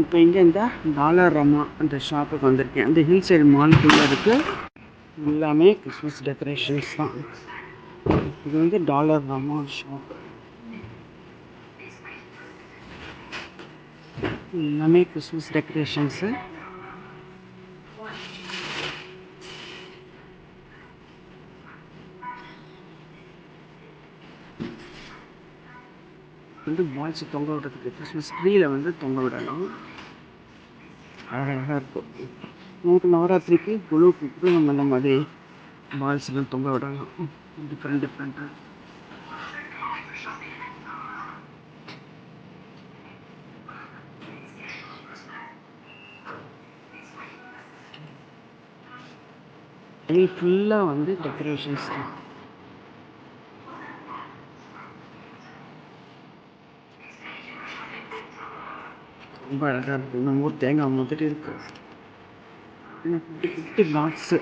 இப்போ இங்கே இந்த டாலர் ரம்மா அந்த ஷாப்புக்கு வந்திருக்கேன். அந்த ஹில் சைடு மாலுக்குள்ளே இருக்குது எல்லாமே கிறிஸ்மஸ் டெக்கரேஷன்ஸ் தான். இது வந்து டாலர் ரமா ஷாப் எல்லாமே கிறிஸ்மஸ் டெக்கரேஷன்ஸு வந்து பால்ஸ் தொங்க விடுறதுக்கு கிறிஸ்மஸ் ட்ரீயில் வந்து தொங்க விடலாம் அழகாக இருக்கும். நமக்கு நவராத்திரிக்கு குழுவுக்கு நம்ம இந்த மாதிரி பால்ஸ்லாம் தொங்க விடலாம் டிஃப்ரெண்ட் டிஃப்ரெண்ட்டாக ஃபுல்லாக வந்து டெக்கரேஷன்ஸ் தான். ரொம்ப அழகாக இருக்குது நம்ம ஊர் தேங்காய் மாதிரி இருக்குது குட்டி பாக்ஸு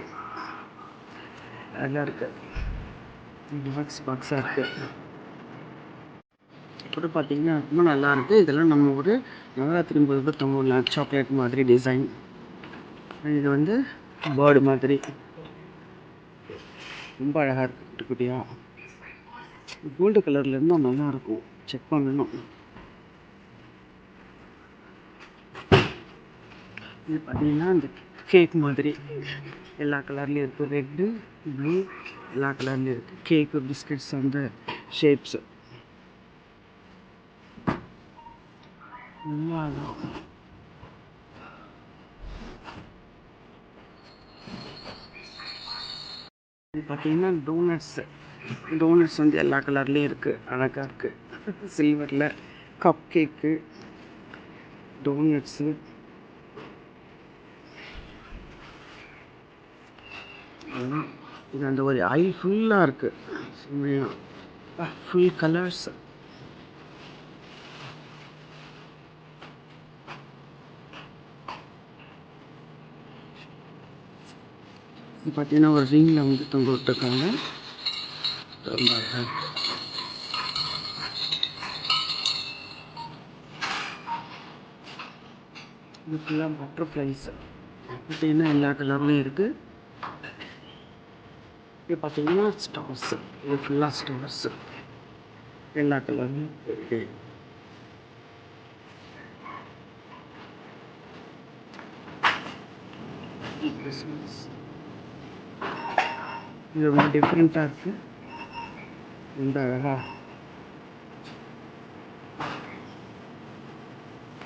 அழகாக இருக்குது பாக்ஸ் பாக்ஸாக இருக்குது அப்புறம் பார்த்தீங்கன்னா ரொம்ப நல்லா இருக்குது இதெல்லாம் நம்ம ஒரு நவராத்திரி போது தொங்கலாம் சாக்லேட் மாதிரி டிசைன் இது வந்து பேர்டு மாதிரி ரொம்ப அழகாக இருக்குது குட்டியாக கோல்டு கலரில் இருந்தால் நல்லா இருக்கும் செக் பண்ணணும் இது பார்த்தீங்கன்னா இந்த கேக் மாதிரி. எல்லா கலர்லேயும் இருக்குது ரெட்டு ப்ளூ எல்லா கலர்லேயும் இருக்குது கேக்கு பிஸ்கட்ஸ் அந்த ஷேப்ஸு நல்லா இது பார்த்தீங்கன்னா டோனட்ஸு டோனட்ஸ் வந்து எல்லா கலர்லேயும் இருக்குது அழகாக இருக்குது சில்வரில் கப் கேக்கு டோனட்ஸு இது அந்த ஒரு ஐ ஃபுல்லாக இருக்குது ஃபுல் கலர்ஸ் பார்த்தீங்கன்னா ஒரு ரிங்கில் வந்து தொங்க விட்டுருக்காங்க. ரொம்ப இது ஃபுல்லாக பட்டர்ஃப்ளைஸ் பார்த்தீங்கன்னா எல்லா கலர்லேயும் இருக்குது இது பார்த்தீங்கன்னா ஸ்டார்ஸு இது ஃபுல்லாக ஸ்டார்ஸு எல்லா கலர்லையும் இருக்கு. கிறிஸ்மஸ் இது ரொம்ப டிஃப்ரெண்ட்டாக இருக்குது ரொம்ப அழகா.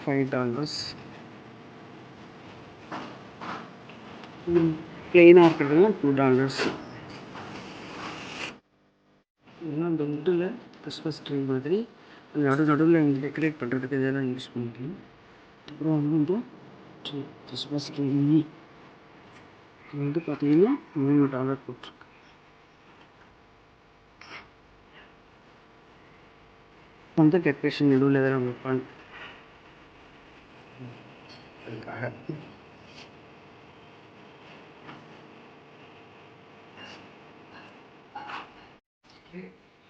ஃபைவ் டாலர்ஸ் ப்ளெயினாக இருக்கிறதுலாம் டூ டாலர்ஸ் இதெல்லாம் அந்த வுட்டில் கிறிஸ்மஸ் ட்ரீ மாதிரி. நடு நடுவில் டெக்கரேட் பண்ணுறதுக்கு இதெல்லாம் யூஸ் பண்ணிக்கலாம் அப்புறம் வந்து இந்த ட்ரீ கிறிஸ்மஸ் ட்ரீ இது வந்து பார்த்தீங்கன்னா மூணு டாலர் போட்டிருக்கு. வந்து டெக்கரேஷன் நடுவில் எதாவது வைப்பாங்க அதுக்காக.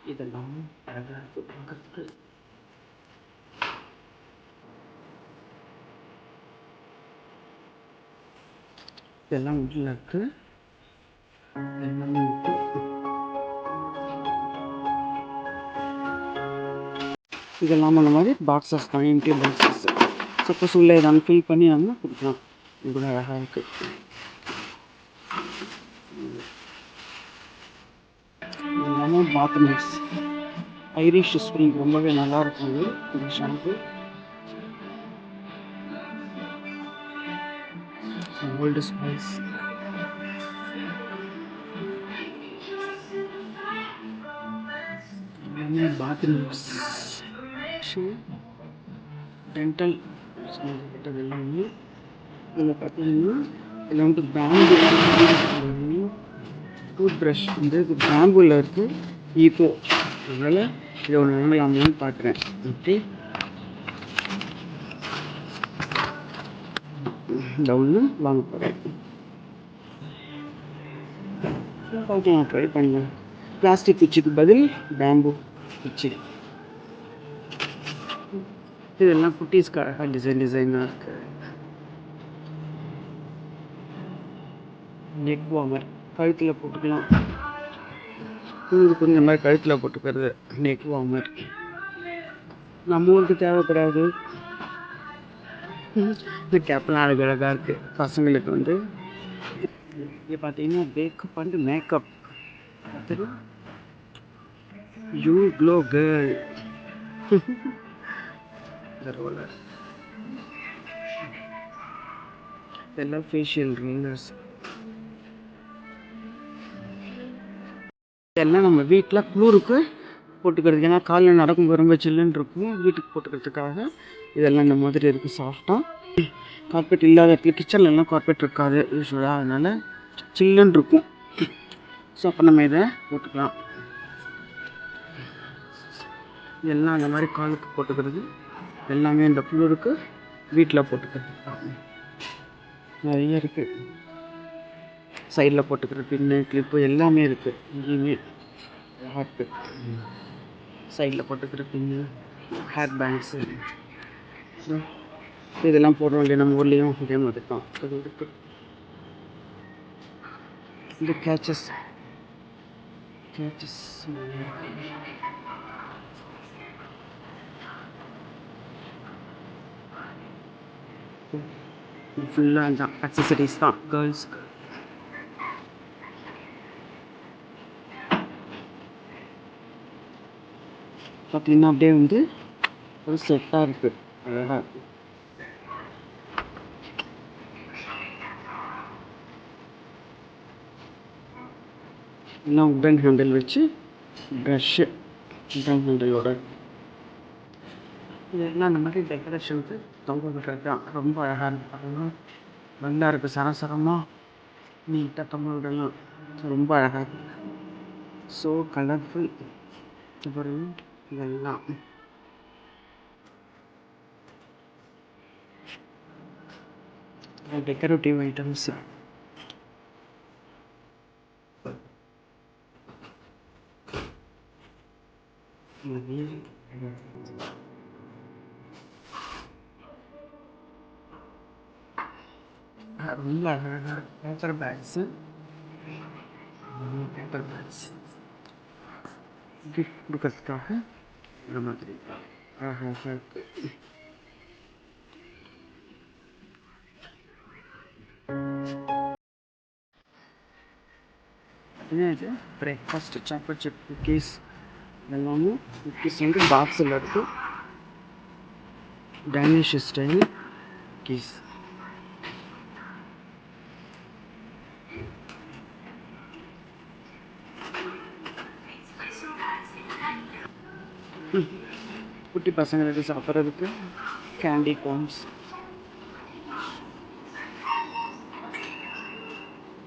இதெல்லாம் அழகாக இருக்கு பார்க்கறதுக்கு இதெல்லாம் உள்ள இருக்கு எல்லாமே இருக்கு இதெல்லாம் அந்த மாதிரி பாக்ஸஸ் தான் எம்டி பாக்ஸஸ் சப்போஸ் உள்ள ஏதாவது ஃபில் பண்ணி ஆனால் கொடுக்கலாம் இவ்வளோ அழகாக இருக்கு எல்லாமே பாத்ரூம்ஸ் ஐரிஷ் ஸ்ப்ரிங் ரொம்பவே நல்லா இருக்கும் இது இந்த ஷாம்பு ஓல்டு ஸ்பைஸ் எல்லாமே பாத்ரூம்ஸ் டென்டல் சம்மந்தப்பட்டது எல்லாமே. இதில் பார்த்தீங்கன்னா இதில் வந்து பேம்பு டூத் ப்ரஷ் வந்து இது பேம்புவில் இருக்குது ஈக்கோ அதனால் இதை ஒன்று வாங்கலாம்னு பார்க்குறேன். ஓகே இந்த வாங்க போகிறேன் ஓகே நான் ட்ரை பண்ணேன். பிளாஸ்டிக் குச்சிக்கு பதில் பேம்பு குச்சி. இதெல்லாம் குட்டீஸ்க்காக டிசைன் டிசைனாக இருக்குது நெக் வாங்க கழுத்தில் போட்டுக்கலாம். கொஞ்சம் இந்த மாதிரி கழுத்தில் போட்டுக்கிறது நெக் நம்ம ஊருக்கு தேவைப்படாது. இந்த கேப்லாம் அழகு அழகாக இருக்குது பசங்களுக்கு வந்து இங்கே பார்த்தீங்கன்னா makeup and makeup you glow girl இந்த இதெல்லாம் ஃபேஷியல் ரிங்கர்ஸ் இதெல்லாம் நம்ம வீட்டில் குளிருக்கு போட்டுக்கிறது. ஏன்னா காலையில் நடக்கும்போது ரொம்ப சில்லுன்னு இருக்கும். வீட்டுக்கு போட்டுக்கிறதுக்காக இதெல்லாம் இந்த மாதிரி இருக்குது சாஃப்டாக கார்பெட் இல்லாத இடத்துல கிச்சன்லலாம் கார்பெட் இருக்காது. யூஸ்வலாக அதனால் சில்லுன்னு இருக்கும். ஸோ அப்போ நம்ம இதை போட்டுக்கலாம். எல்லாம் அந்த மாதிரி காலுக்கு போட்டுக்கிறது. எல்லாமே இந்த குளிருக்கு வீட்டில் போட்டுக்கிறது நிறைய இருக்குது சைடில் போட்டுக்கிற பின்னு கிளிப்பு எல்லாமே இருக்குது இங்கேயுமே ஹார்ட்டு சைடில் போட்டுக்கிற பின்னு ஹேர் பேண்ட்ஸு இதெல்லாம் போடுறோம் இல்லையா நம்ம ஊர்லேயும்? கேம் மாதிரி அது இந்த கேச்சஸ் கேச்சஸ் ஃபுல்லாக தான் அக்சசரிஸ் தான். கேர்ள்ஸ்க்கு பார்த்தீங்கன்னா அப்படியே வந்து ஒரு செட்டாக இருக்குது அழகாக இருக்கு. எல்லாம் உடன் ஹேண்டில் வச்சு ப்ரஷ்ஷு உடன் ஹேண்டிலோட இதெல்லாம் அந்த மாதிரி டெக்கரேஷனுக்கு ரொம்ப தான். ரொம்ப அழகாக இருக்கு பாருங்க. நல்லா இருக்குது சரசரமாக நீட்டாக தொங்க விடலாம். ரொம்ப அழகாக இருக்கு. ஸோ கலர்ஃபுல் அப்புறம் இதெல்லாம் டெக்கரேட்டிவ் ஐட்டம்ஸ் ரொம்ப அழகாக paper bags paper bags gift கொடுக்கறதுக்காக இந்த மாதிரி அழகாக இருக்குது என்ன இது பிரேக்ஃபாஸ்ட் சாக்லேட் சிப் குக்கீஸ் எல்லாமே குக்கீஸ் வந்து பாக்ஸில் இருக்குது குட்டி பசங்களுக்கு சாப்பிட்றதுக்கு கேண்டி கார்ன்ஸ்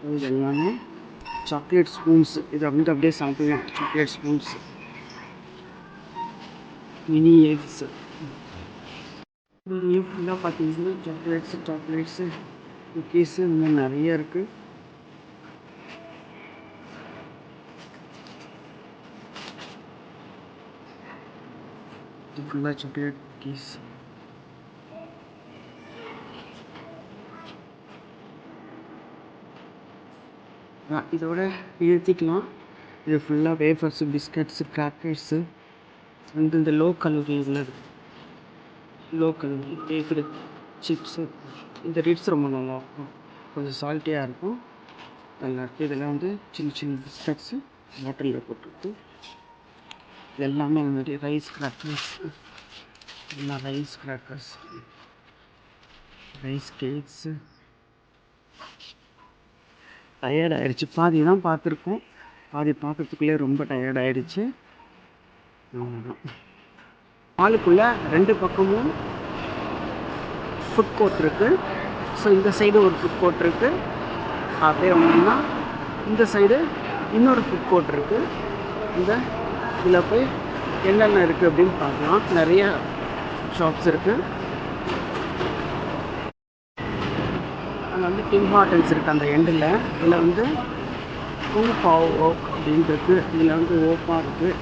இது எல்லாமே சாக்லேட் ஸ்பூன்ஸ் இது வந்து அப்படியே சாப்பிடுவேன் சாக்லேட் ஸ்பூன்ஸ் மினி எக்ஸ் ஃபுல்லாக பார்த்தீங்கன்னா சாக்லேட்ஸு சாக்லேட்ஸு குக்கீஸு இந்த மாதிரி நிறைய இருக்குது ஃபுல்லாக சாக்லேட் கீஸ் இதோட நிறுத்திக்கலாம் இது ஃபுல்லாக வேஃபர்ஸு பிஸ்கட்ஸு கிராக்கர்ஸு வந்து இந்த லோ கலோரி உள்ளது லோ கலோரி வேஃபர் சிப்ஸு இந்த ரிட்ஸ் ரொம்ப நல்லாயிருக்கும் கொஞ்சம் சால்ட்டியாக இருக்கும். நல்லாயிருக்கு இதெல்லாம் வந்து சின்ன சின்ன பிஸ்கட்ஸு பாட்டிலில் போட்டுருக்கு எல்லாமே வந்துட்டு ரைஸ் கிராக்கர்ஸ் எல்லாம் rice crackers rice cakes tired ஆயிடுச்சு. பாதி தான் பார்த்துருக்கோம். பாதி பார்க்கறதுக்குள்ளே ரொம்ப டயர்ட் ஆயிடுச்சு. அவ்வளோதான் மாலுக்குள்ளே ரெண்டு பக்கமும் ஃபுட் கோர்ட் இருக்குது ஸோ இந்த சைடு ஒரு ஃபுட் கோர்ட் இருக்குது அப்படியே வந்தோம்னா இந்த சைடு இன்னொரு ஃபுட் கோர்ட் இருக்குது இந்த இதில் போய் என்னென்ன இருக்குது அப்படின்னு பார்க்கலாம். நிறைய ஷாப்ஸ் இருக்குது அங்கே வந்து டிம் ஹார்டன்ஸ் இருக்குது அந்த எண்டில் இதில் வந்து டூ பாவ் ஓக் அப்படின்னு இருக்குது இதில் வந்து ஓப்பா இருக்குது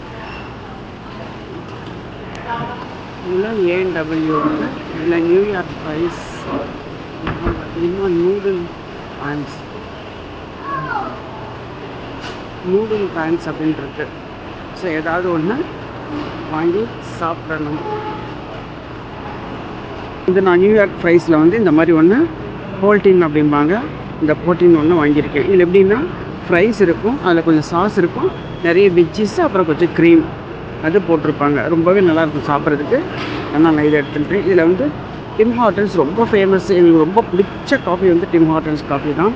இதில் ஏஎன்டபிள்யூ இருக்குது இதில் நியூயார்க் ப்ரைஸ் பார்த்தீங்கன்னா நூடுல் பேண்ட்ஸ் நூடுல் பேண்ட்ஸ் அப்படின்ட்டு இருக்குது ஸோ ஏதாவது ஒன்று வாங்கி சாப்பிடணும். இந்த நான் நியூயார்க் ஃப்ரைஸில் வந்து இந்த மாதிரி ஒன்று போல்டின் அப்படிம்பாங்க. இந்த போல்டின் ஒன்று வாங்கியிருக்கேன். இதில் எப்படின்னா ஃப்ரைஸ் இருக்கும் அதில் கொஞ்சம் சாஸ் இருக்கும் நிறைய வெஜ்ஜஸ் அப்புறம் கொஞ்சம் க்ரீம் அது போட்டிருப்பாங்க. ரொம்பவே நல்லாயிருக்கும் சாப்பிட்றதுக்கு. ஆனால் நான் இதை எடுத்துட்டேன் இதில் வந்து டிம் ஹாட்டல்ஸ் ரொம்ப ஃபேமஸ் எனக்கு ரொம்ப பிடிச்ச காஃபி வந்து டிம் ஹாட்டல்ஸ் காஃபி தான்.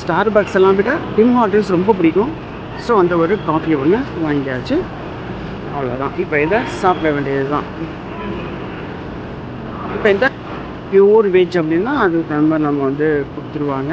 ஸ்டார் பாக்ஸ் எல்லாம் விட டிம் ஹாட்டல்ஸ் ரொம்ப பிடிக்கும். ஸோ அந்த ஒரு காஃபி ஒன்று வாங்கியாச்சு. அவ்வளோதான் இப்போ இதை சாப்பிட வேண்டியது தான் இப்போ இந்த பியூர் வெஜ் அப்படின்னா அதுக்கு தகுந்த மாதிரி நம்ம வந்து கொடுத்துருவாங்க.